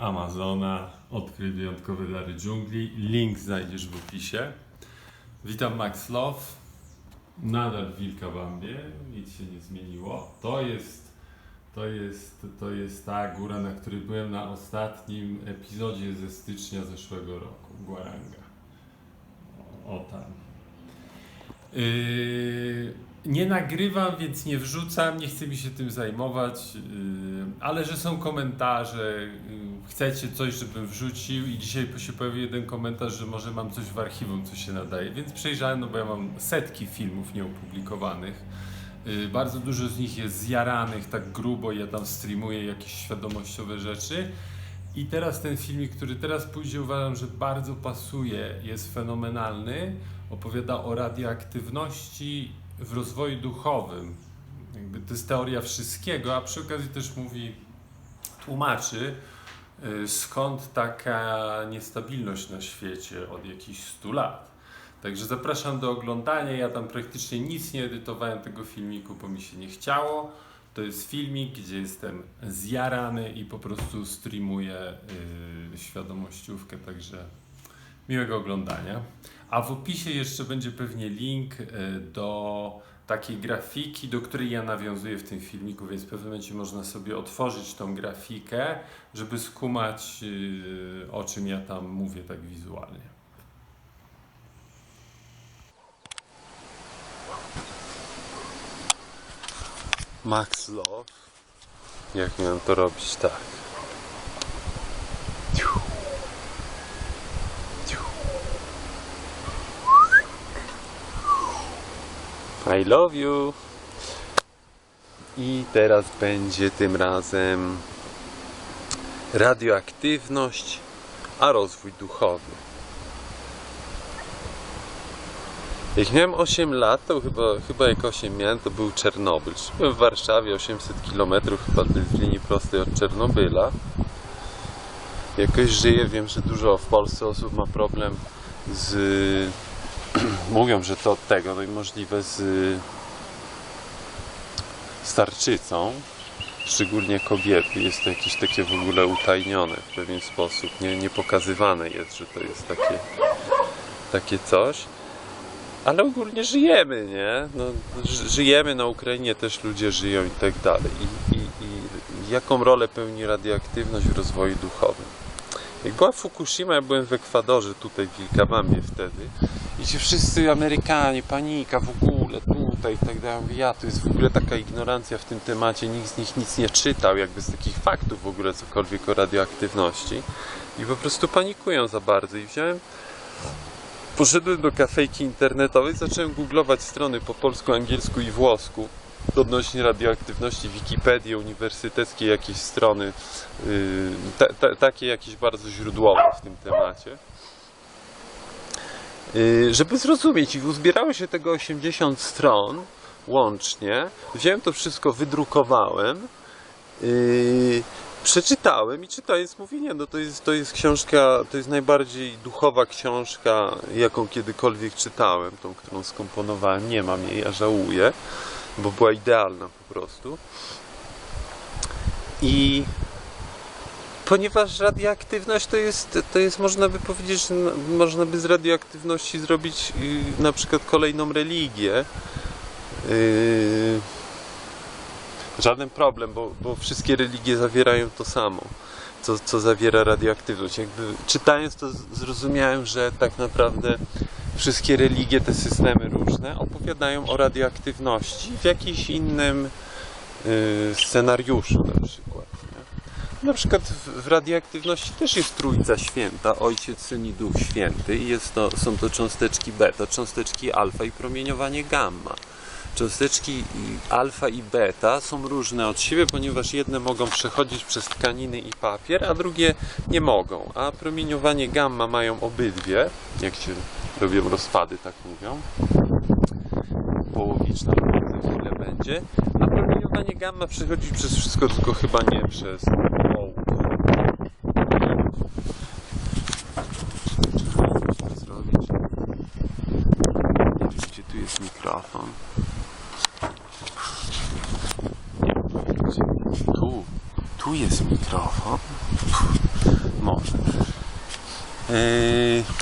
Amazona. Odkryj wyjątkowe dary dżungli. Link znajdziesz w opisie. Witam Max Love. Nadal w Wilkabambie. Nic się nie zmieniło. To jest, to jest, to jest ta góra, na której byłem na ostatnim epizodzie ze stycznia zeszłego roku. Guaranga. O, o tam. Yy, nie nagrywam, więc nie wrzucam, nie chcę mi się tym zajmować, yy, ale że są komentarze, yy, chcecie coś, żebym wrzucił i dzisiaj się pojawił jeden komentarz, że może mam coś w archiwum, co się nadaje, więc przejrzałem, no bo ja mam setki filmów nieopublikowanych. Yy, bardzo dużo z nich jest zjaranych tak grubo, ja tam streamuję jakieś świadomościowe rzeczy. I teraz ten filmik, który teraz pójdzie, uważam, że bardzo pasuje, jest fenomenalny. Opowiada o radioaktywności w rozwoju duchowym. Jakby to jest teoria wszystkiego, a przy okazji też mówi, tłumaczy, y, skąd taka niestabilność na świecie od jakichś 100 lat. Także zapraszam do oglądania. Ja tam praktycznie nic nie edytowałem tego filmiku, bo mi się nie chciało. To jest filmik, gdzie jestem zjarany i po prostu streamuję yy, świadomościówkę, także miłego oglądania. A w opisie jeszcze będzie pewnie link yy, do takiej grafiki, do której ja nawiązuję w tym filmiku, więc w pewnym momencie można sobie otworzyć tą grafikę, żeby skumać yy, o czym ja tam mówię tak wizualnie. Max Love. Jak miałem to robić? Tak. I love you. I teraz będzie tym razem radioaktywność, a rozwój duchowy. Jak miałem 8 lat, to chyba, chyba jak 8 miałem, to był Czernobyl. Byłem w Warszawie 800 km chyba w linii prostej od Czernobyla. Jakoś żyję, wiem, że dużo w Polsce osób ma problem z... Mówią, że to od tego, no i możliwe z starczycą. Szczególnie kobiety. Jest to jakieś takie w ogóle utajnione w pewien sposób. Nie, nie pokazywane jest, że to jest takie, takie coś ale ogólnie żyjemy, nie? No, ży- żyjemy na Ukrainie, też ludzie żyją i tak dalej. I, i, I jaką rolę pełni radioaktywność w rozwoju duchowym? Jak była Fukushima, ja byłem w Ekwadorze, tutaj w Wilkabambie wtedy. I ci wszyscy Amerykanie, panika w ogóle, tutaj i tak dalej. Ja, to jest w ogóle taka ignorancja w tym temacie, nikt z nich nic nie czytał, jakby z takich faktów w ogóle cokolwiek o radioaktywności. I po prostu panikują za bardzo. I wziąłem Poszedłem do kafejki internetowej, zacząłem googlować strony po polsku, angielsku i włosku odnośnie radioaktywności, Wikipedii uniwersyteckie jakieś strony, yy, ta, ta, takie jakieś bardzo źródłowe w tym temacie. Yy, żeby zrozumieć, i uzbierało się tego 80 stron łącznie. Wziąłem to wszystko, wydrukowałem. Yy, przeczytałem i czytając mówię, nie, no to jest, to jest książka, to jest najbardziej duchowa książka, jaką kiedykolwiek czytałem, tą, którą skomponowałem. Nie mam jej, a żałuję, bo była idealna po prostu. I ponieważ radioaktywność to jest, to jest można by powiedzieć, że można by z radioaktywności zrobić yy, na przykład kolejną religię. Yy, żaden problem, bo, bo wszystkie religie zawierają to samo, co, co zawiera radioaktywność. Jakby czytając to zrozumiałem, że tak naprawdę wszystkie religie, te systemy różne opowiadają o radioaktywności w jakimś innym y, scenariuszu na przykład. Na przykład w, radioaktywności też jest Trójca Święta, Ojciec, Syn i Duch Święty i jest to, są to cząsteczki beta, cząsteczki alfa i promieniowanie gamma. Cząsteczki alfa i beta są różne od siebie, ponieważ jedne mogą przechodzić przez tkaniny i papier, a drugie nie mogą. A promieniowanie gamma mają obydwie, jak się robią rozpady, tak mówią. Połowiczna za chwilę będzie. A promieniowanie gamma przechodzi przez wszystko, tylko chyba nie przez ins Mikrofon. Tu, tu jest mikrofon. Może. Eee... Äh,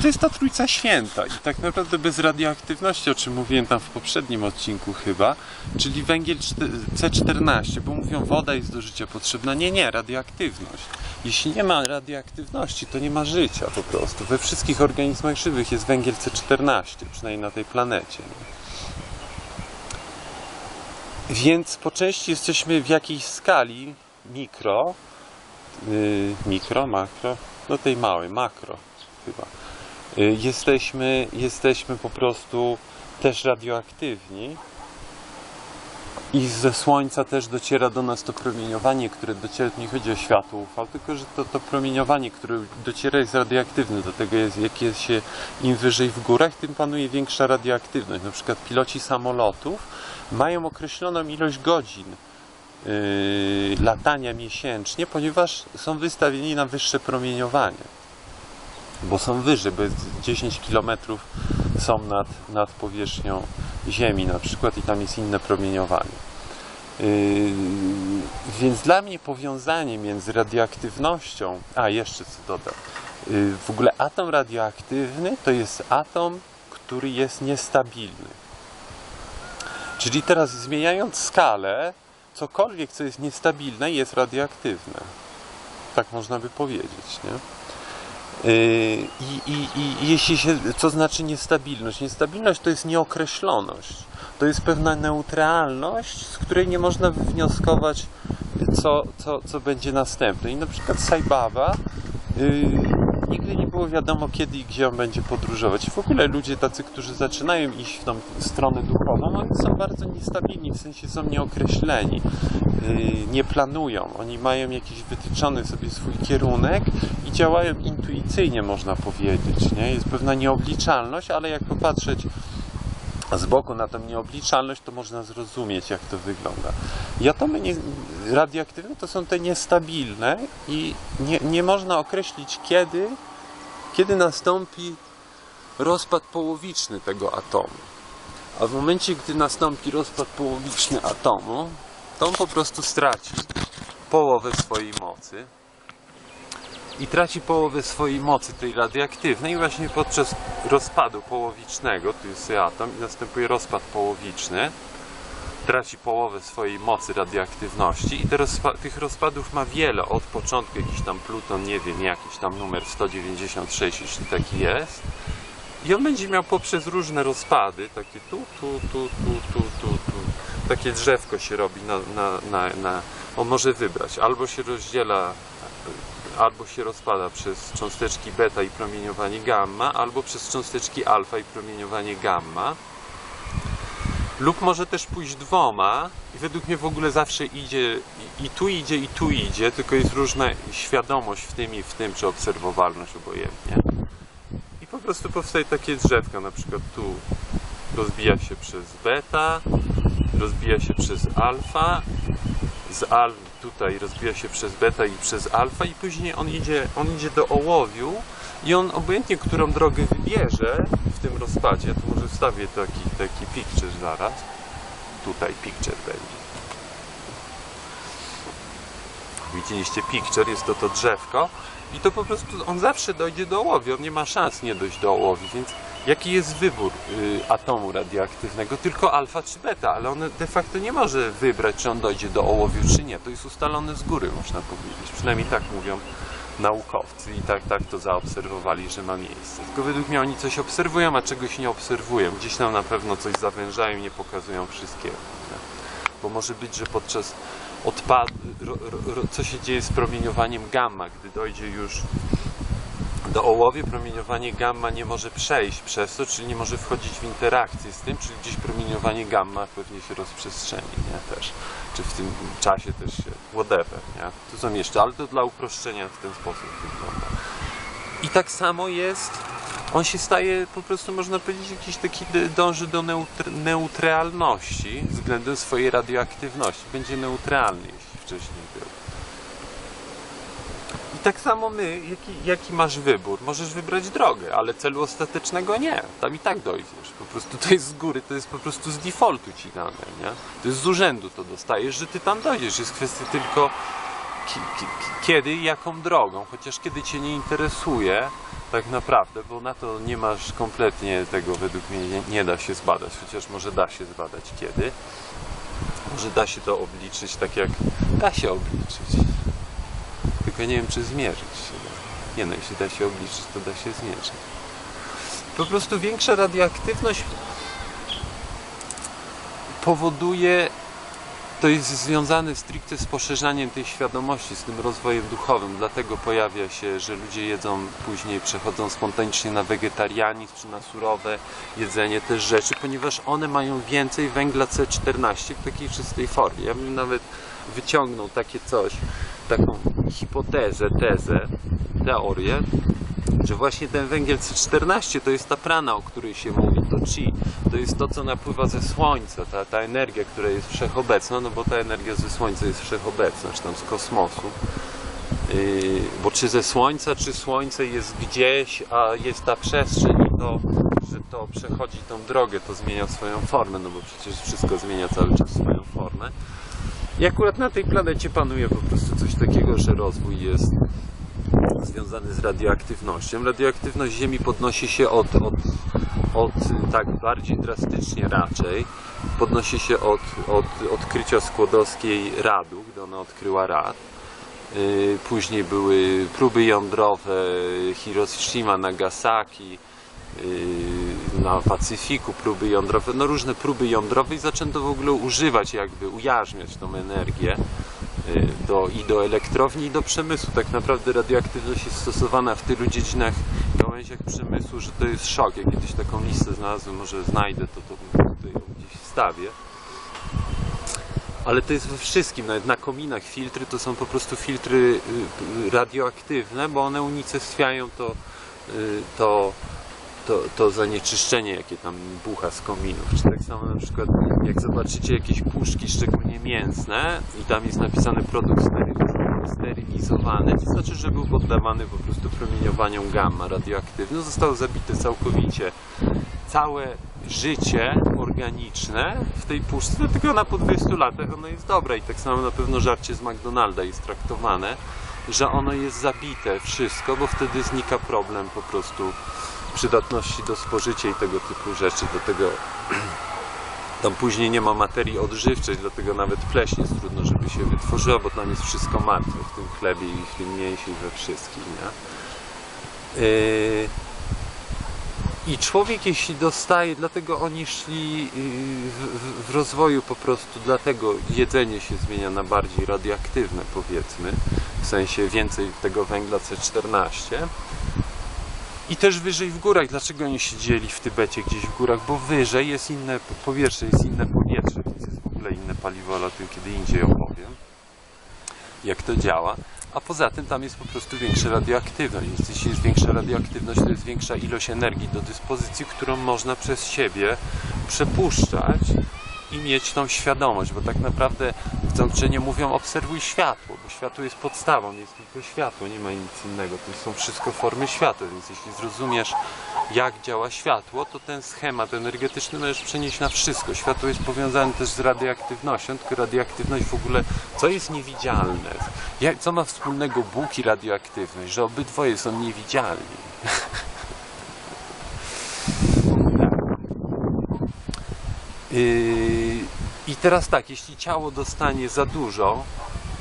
to jest ta trójca święta. I tak naprawdę bez radioaktywności, o czym mówiłem tam w poprzednim odcinku chyba, czyli węgiel czte- C14, bo mówią woda jest do życia potrzebna. Nie, nie, radioaktywność. Jeśli nie ma radioaktywności, to nie ma życia po prostu. We wszystkich organizmach żywych jest węgiel C14, przynajmniej na tej planecie. Więc po części jesteśmy w jakiejś skali mikro, yy, mikro, makro, no tej małej, makro chyba. Yy, jesteśmy, jesteśmy po prostu też radioaktywni i ze Słońca też dociera do nas to promieniowanie, które dociera, nie chodzi o światło UV, tylko że to, to promieniowanie, które dociera jest radioaktywne, dlatego jest, jak jest się im wyżej w górach, tym panuje większa radioaktywność. Na przykład piloci samolotów mają określoną ilość godzin yy, latania miesięcznie, ponieważ są wystawieni na wyższe promieniowanie. Bo są wyżej, bo jest 10 km są nad, nad powierzchnią Ziemi na przykład i tam jest inne promieniowanie. Yy, więc dla mnie powiązanie między radioaktywnością, a jeszcze co dodam, yy, w ogóle atom radioaktywny to jest atom, który jest niestabilny. Czyli teraz zmieniając skalę, cokolwiek, co jest niestabilne, jest radioaktywne. Tak można by powiedzieć, nie? Yy, I, i, I jeśli się, co znaczy niestabilność? Niestabilność to jest nieokreśloność. To jest pewna neutralność, z której nie można wywnioskować, co, co, co będzie następne. I na przykład Saibaba yy, nigdy nie było wiadomo, kiedy i gdzie on będzie podróżować. W ogóle ludzie tacy, którzy zaczynają iść w tą stronę duchową, oni są bardzo niestabilni, w sensie są nieokreśleni, yy, nie planują. Oni mają jakiś wytyczony sobie swój kierunek i działają intuicyjnie, można powiedzieć. Nie? Jest pewna nieobliczalność, ale jak popatrzeć z boku na tą nieobliczalność, to można zrozumieć, jak to wygląda. I atomy nie, radioaktywne to są te niestabilne i nie, nie można określić, kiedy, kiedy nastąpi rozpad połowiczny tego atomu. A w momencie, gdy nastąpi rozpad połowiczny atomu, to on po prostu straci połowę swojej mocy i traci połowę swojej mocy tej radioaktywnej właśnie podczas rozpadu połowicznego, tu jest atom i następuje rozpad połowiczny, traci połowę swojej mocy radioaktywności i rozpa- tych rozpadów ma wiele, od początku jakiś tam pluton, nie wiem, jakiś tam numer 196, jeśli taki jest. I on będzie miał poprzez różne rozpady, takie tu, tu, tu, tu, tu, tu, tu, takie drzewko się robi na, na, na, na on może wybrać, albo się rozdziela albo się rozpada przez cząsteczki beta i promieniowanie gamma, albo przez cząsteczki alfa i promieniowanie gamma. Lub może też pójść dwoma i według mnie w ogóle zawsze idzie i, tu idzie i tu idzie, tylko jest różna świadomość w tym i w tym, czy obserwowalność obojętnie. I po prostu powstaje takie drzewko, na przykład tu rozbija się przez beta, rozbija się przez alfa, z al tutaj rozbija się przez beta i przez alfa i później on idzie, on idzie do ołowiu i on obojętnie którą drogę wybierze w tym rozpadzie, to może wstawię taki, taki picture zaraz, tutaj picture będzie. Widzieliście picture, jest to to drzewko i to po prostu on zawsze dojdzie do ołowiu, on nie ma szans nie dojść do ołowiu, więc jaki jest wybór y, atomu radioaktywnego? Tylko alfa czy beta, ale on de facto nie może wybrać, czy on dojdzie do ołowiu, czy nie. To jest ustalone z góry, można powiedzieć. Przynajmniej tak mówią naukowcy i tak, tak to zaobserwowali, że ma miejsce. Tylko według mnie oni coś obserwują, a czegoś nie obserwują. Gdzieś tam na pewno coś zawężają nie pokazują wszystkiego. Bo może być, że podczas ro, ro, co się dzieje z promieniowaniem gamma, gdy dojdzie już do ołowie promieniowanie gamma nie może przejść przez to, czyli nie może wchodzić w interakcję z tym, czyli gdzieś promieniowanie gamma pewnie się rozprzestrzeni, nie, też. Czy w tym czasie też się, whatever, nie. Są jeszcze, ale to dla uproszczenia w ten sposób wygląda. I tak samo jest, on się staje po prostu, można powiedzieć, jakiś taki dąży do neutr- neutralności względem swojej radioaktywności. Będzie neutralny, jeśli wcześniej był. I tak samo my, jaki, jaki masz wybór? Możesz wybrać drogę, ale celu ostatecznego nie. Tam i tak dojdziesz. Po prostu to jest z góry, to jest po prostu z defaultu ci dane, nie? To jest z urzędu to dostajesz, że ty tam dojdziesz. Jest kwestia tylko ki- ki- kiedy i jaką drogą, chociaż kiedy cię nie interesuje tak naprawdę, bo na to nie masz kompletnie tego według mnie nie, nie da się zbadać, chociaż może da się zbadać kiedy. Może da się to obliczyć tak jak da się obliczyć. Tylko nie wiem czy zmierzyć się. Nie no, jeśli da się obliczyć, to da się zmierzyć. Po prostu większa radioaktywność powoduje to jest związane stricte z poszerzaniem tej świadomości, z tym rozwojem duchowym. Dlatego pojawia się, że ludzie jedzą później, przechodzą spontanicznie na wegetarianizm czy na surowe jedzenie też rzeczy, ponieważ one mają więcej węgla C14 w takiej czystej formie. Ja bym nawet wyciągnął takie coś, taką hipotezę, tezę, teorię, że właśnie ten węgiel C14 to jest ta prana, o której się mówi, to chi, to jest to, co napływa ze Słońca, ta, ta energia, która jest wszechobecna, no bo ta energia ze Słońca jest wszechobecna, czy tam z kosmosu. Yy, bo czy ze Słońca, czy Słońce jest gdzieś, a jest ta przestrzeń i to, że to przechodzi tą drogę, to zmienia swoją formę, no bo przecież wszystko zmienia cały czas swoją formę. I akurat na tej planecie panuje po prostu coś takiego, że rozwój jest związany z radioaktywnością. Radioaktywność Ziemi podnosi się od, od, od tak bardziej drastycznie raczej, podnosi się od, od odkrycia skłodowskiej radu, gdy ona odkryła rad. Yy, Później były próby jądrowe Hiroshima, Nagasaki, yy, na Pacyfiku próby jądrowe, no różne próby jądrowe i zaczęto w ogóle używać, jakby ujarzmiać tą energię do, i do elektrowni i do przemysłu. Tak naprawdę radioaktywność jest stosowana w tylu dziedzinach, gałęziach przemysłu, że to jest szok. Jak kiedyś taką listę znalazłem, może znajdę, to, to tutaj ją gdzieś wstawię. Ale to jest we wszystkim, nawet na kominach filtry to są po prostu filtry y, y, radioaktywne, bo one unicestwiają to, y, to, to, to zanieczyszczenie, jakie tam bucha z kominów. Czy tak samo na przykład, jak zobaczycie jakieś puszki, szczególnie mięsne, i tam jest napisane produkt steryli- sterylizowany, to znaczy, że był poddawany po prostu promieniowaniom gamma radioaktywnym, został zabity całkowicie całe życie organiczne w tej puszce, dlatego ona po 20 latach ono jest dobra i tak samo na pewno żarcie z McDonalda jest traktowane, że ono jest zabite wszystko, bo wtedy znika problem po prostu przydatności do spożycia i tego typu rzeczy, do tego tam później nie ma materii odżywczej, dlatego nawet pleśń jest trudno, żeby się wytworzyła, bo tam jest wszystko martwe, w tym chlebie i w tym mięsie i we wszystkim, nie? Yy... I człowiek, jeśli dostaje, dlatego oni szli yy, w, w, w rozwoju po prostu, dlatego jedzenie się zmienia na bardziej radioaktywne, powiedzmy, w sensie więcej tego węgla C14. I też wyżej w górach. Dlaczego oni siedzieli w Tybecie gdzieś w górach? Bo wyżej jest inne powietrze, jest inne powietrze, więc jest w ogóle inne paliwo, ale o tym kiedy indziej opowiem. Jak to działa. A poza tym tam jest po prostu większa radioaktywność. Jeśli jest większa radioaktywność, to jest większa ilość energii do dyspozycji, którą można przez siebie przepuszczać i mieć tą świadomość, bo tak naprawdę w Dzogczenie mówią obserwuj światło, światło jest podstawą, jest tylko światło, nie ma nic innego, to są wszystko formy światła, więc jeśli zrozumiesz jak działa światło, to ten schemat energetyczny możesz przenieść na wszystko. Światło jest powiązane też z radioaktywnością, tylko radioaktywność w ogóle, co jest niewidzialne? Jak, co ma wspólnego Bóg i radioaktywność? Że obydwoje są niewidzialni. Yy, I teraz tak, jeśli ciało dostanie za dużo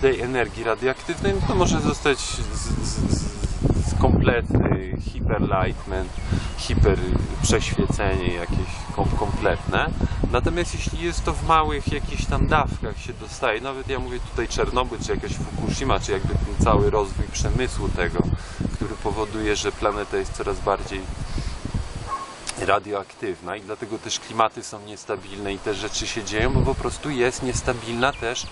tej energii radioaktywnej, no to może zostać z, z, z, kompletny hiperlightment, hiper przeświecenie jakieś kom, kompletne. Natomiast jeśli jest to w małych jakichś tam dawkach się dostaje, nawet ja mówię tutaj Czernobyl, czy jakaś Fukushima, czy jakby ten cały rozwój przemysłu tego, który powoduje, że planeta jest coraz bardziej radioaktywna i dlatego też klimaty są niestabilne i te rzeczy się dzieją, bo po prostu jest niestabilna też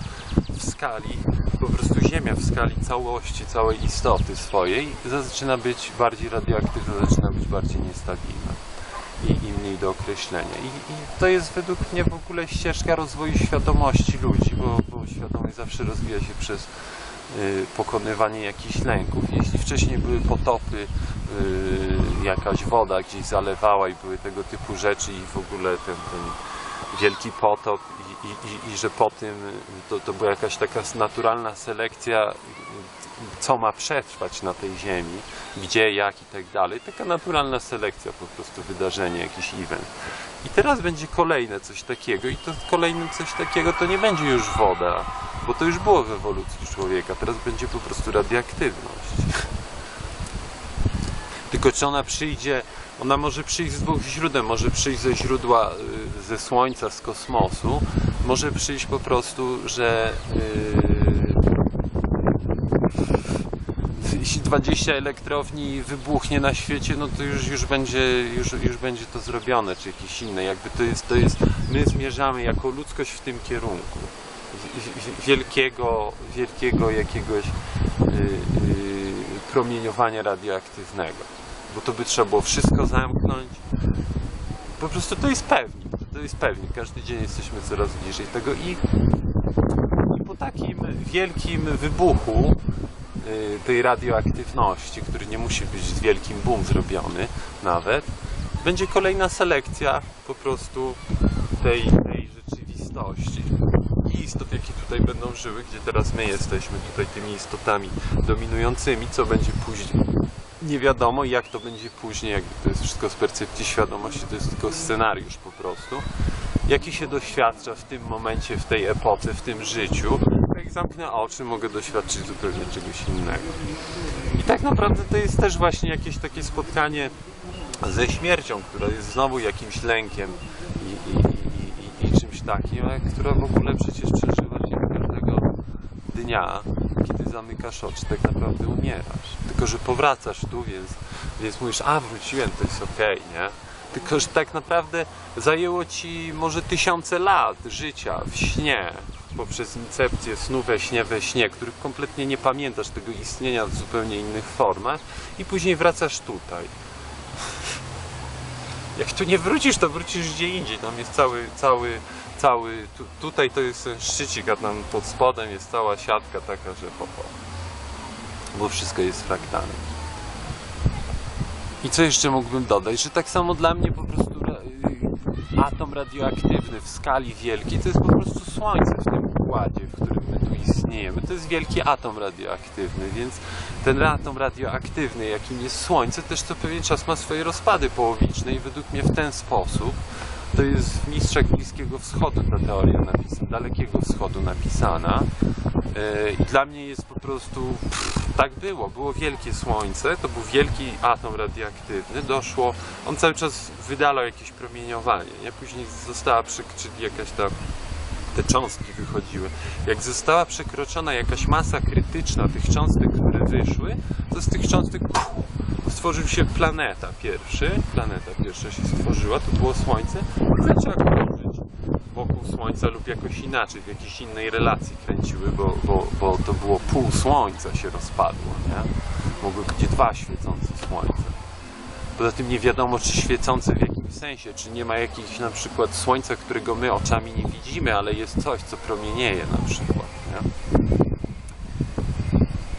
w skali, po prostu Ziemia w skali całości, całej istoty swojej zaczyna być bardziej radioaktywna, zaczyna być bardziej niestabilna i, i mniej do określenia. I, I to jest według mnie w ogóle ścieżka rozwoju świadomości ludzi, bo, bo świadomość zawsze rozwija się przez y, pokonywanie jakichś lęków. Jeśli wcześniej były potopy, y, jakaś woda gdzieś zalewała i były tego typu rzeczy i w ogóle ten, ten wielki potop i, i, i, i że po tym to, to była jakaś taka naturalna selekcja, co ma przetrwać na tej ziemi, gdzie, jak i tak dalej. Taka naturalna selekcja, po prostu wydarzenie, jakiś event. I teraz będzie kolejne coś takiego i to kolejne coś takiego to nie będzie już woda, bo to już było w ewolucji człowieka. Teraz będzie po prostu radioaktywność. Tylko czy ona przyjdzie, ona może przyjść z dwóch źródeł, może przyjść ze źródła y, ze Słońca, z kosmosu, może przyjść po prostu, że yy, jeśli 20 elektrowni wybuchnie na świecie, no to już, już, będzie, już, już będzie to zrobione, czy jakieś inne. Jakby to jest, to jest, my zmierzamy jako ludzkość w tym kierunku. Wielkiego, wielkiego jakiegoś yy, yy, promieniowania radioaktywnego. Bo to by trzeba było wszystko zamknąć. Po prostu to jest pewnik. To jest pewnik. Każdy dzień jesteśmy coraz bliżej tego i, i po takim wielkim wybuchu y, tej radioaktywności, który nie musi być z wielkim boom zrobiony nawet, będzie kolejna selekcja po prostu tej, tej rzeczywistości. I istot, jakie tutaj będą żyły, gdzie teraz my jesteśmy tutaj tymi istotami dominującymi, co będzie później. Nie wiadomo, jak to będzie później, jakby to jest wszystko z percepcji świadomości, to jest tylko scenariusz po prostu. Jaki się doświadcza w tym momencie, w tej epoce, w tym życiu. Jak zamknę oczy, mogę doświadczyć zupełnie czegoś innego. I tak naprawdę to jest też właśnie jakieś takie spotkanie ze śmiercią, która jest znowu jakimś lękiem i, i, i, i, czymś takim, która w ogóle przecież przeżywa się każdego dnia, zamykasz oczy, tak naprawdę umierasz. Tylko, że powracasz tu, więc, więc mówisz, a wróciłem, to jest okej, nie? Tylko, że tak naprawdę zajęło ci może tysiące lat życia w śnie, poprzez incepcję snu we śnie, we śnie, których kompletnie nie pamiętasz tego istnienia w zupełnie innych formach i później wracasz tutaj. Jak tu nie wrócisz, to wrócisz gdzie indziej. Tam jest cały, cały, cały, tu, tutaj to jest szczycik, a tam pod spodem jest cała siatka taka, że ho. Bo wszystko jest fraktalem. I co jeszcze mógłbym dodać, że tak samo dla mnie po prostu y, atom radioaktywny w skali wielkiej to jest po prostu Słońce w tym układzie, w którym tu istniejemy. To jest wielki atom radioaktywny, więc ten atom radioaktywny, jakim jest Słońce, też co pewien czas ma swoje rozpady połowiczne i według mnie w ten sposób to jest w Mistrzach Bliskiego Wschodu ta teoria napisana, Dalekiego Wschodu napisana. Yy, I dla mnie jest po prostu tak było. Było wielkie słońce, to był wielki atom radioaktywny. Doszło, on cały czas wydalał jakieś promieniowanie. Nie? Później została przy, czyli jakaś ta te cząstki wychodziły. Jak została przekroczona jakaś masa krytyczna tych cząstek, które wyszły, to z tych cząstek stworzył się planeta pierwszy. Planeta pierwsza się stworzyła, to było Słońce i zaczęła krążyć wokół Słońca lub jakoś inaczej, w jakiejś innej relacji kręciły, bo, bo, bo to było pół Słońca się rozpadło, nie? Mogły być dwa świecące Słońca. Poza tym nie wiadomo, czy świecące w sensie, czy nie ma jakiegoś na przykład słońca, którego my oczami nie widzimy, ale jest coś, co promienieje na przykład. Nie?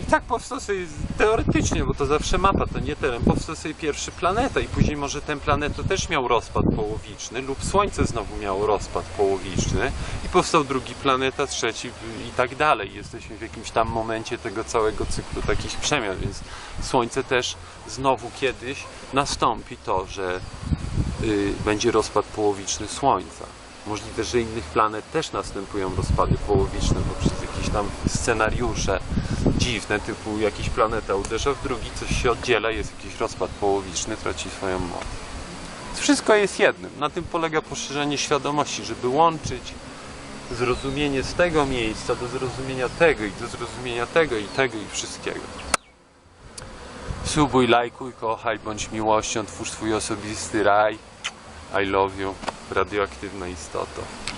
I tak powstał sobie teoretycznie, bo to zawsze mapa, to nie teren, powstał sobie pierwszy planeta i później może ten planeta też miał rozpad połowiczny lub Słońce znowu miało rozpad połowiczny i powstał drugi planeta, trzeci i tak dalej. Jesteśmy w jakimś tam momencie tego całego cyklu takich przemian, więc Słońce też znowu kiedyś nastąpi to, że będzie rozpad połowiczny Słońca. Możliwe, że innych planet też następują rozpady połowiczne poprzez jakieś tam scenariusze dziwne, typu jakiś planeta uderza w drugi, coś się oddziela, jest jakiś rozpad połowiczny, traci swoją moc. Wszystko jest jednym. Na tym polega poszerzenie świadomości, żeby łączyć zrozumienie z tego miejsca do zrozumienia tego i do zrozumienia tego i tego i wszystkiego. Subuj, lajkuj, kochaj, bądź miłością, twórz swój osobisty raj. I love you, radioaktywna istoto.